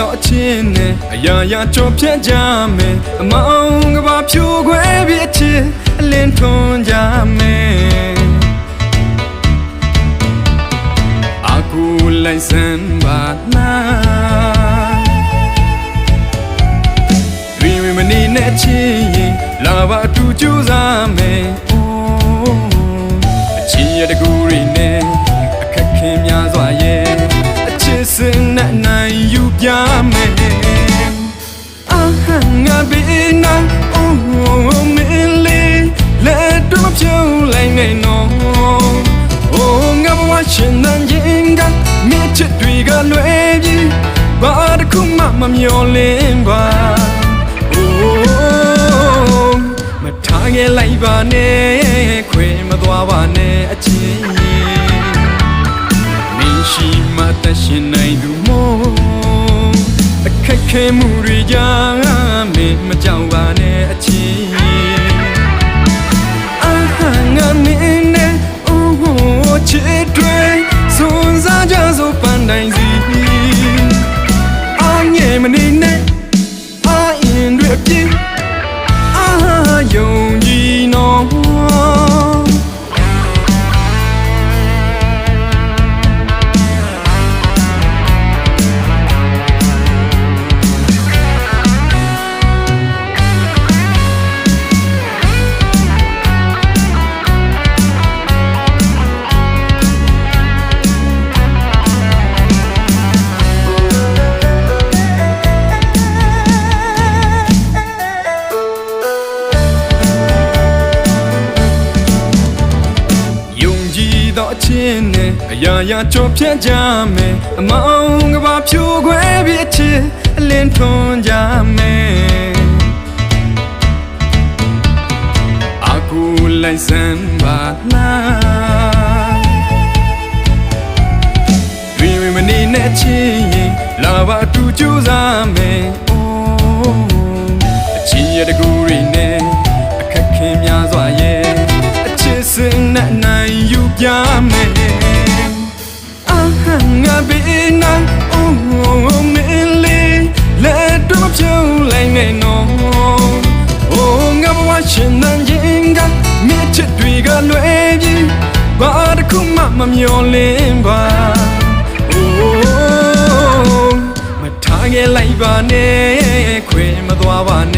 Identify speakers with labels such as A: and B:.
A: ရာရာကြောဖြတ်ကြမယ်အမောင်ကဘာဖြိုခွဲပြီးအချစ်အလင်းထွန်းကြမယ်အကူလိုက်စမ်းပါနာရီမမနေနဲ့ချင်းရင်လာပါတူကြိုးစားမယ်အိုးအချစ်ရတကူရီနဲ့ ရှင်သန်ရင်ကမြစ်ချစ်တွေကလွယ်ပြီးဘာတစ်ခုမှမမျော်လင့်ပါအိုးမထားခဲ့လိုက်ပါနဲ့ခွေမသွားပါနဲ့အချင်းမင်းရှိမှတရှင်နိုင်သူမို့အခက်ခဲမှုတွေကြောင့်မင်းမကြောက်ပါနဲ့အချင်း အာငယ် င်းနဲ့အရာရာကြောဖြတ်ကြမယ်အမောင်ကဘာဖြိုခွဲပြီးအချစ်အလင်းထွန်းကြမယ်အကူလိုက်စမ်းပါလားဒီမနေနဲ့ချင်းရင်လာပါတူကြိုးစားမယ် နိုင်ယူပြမယ်အာဟန်ငါဘေးနာအိုးမင်းလေးလက်တော့ပြုံးလိုက်နေနော်အိုးငါဘဝရှင်နန်ရင်ကမြစ်ချစ်တွေကလွယ်ပြီးဘာတစ်ခုမှမမျော်လင့်ပါအိုးမထားခဲ့လိုက်ပါနဲ့ခွေမသွားပါနဲ့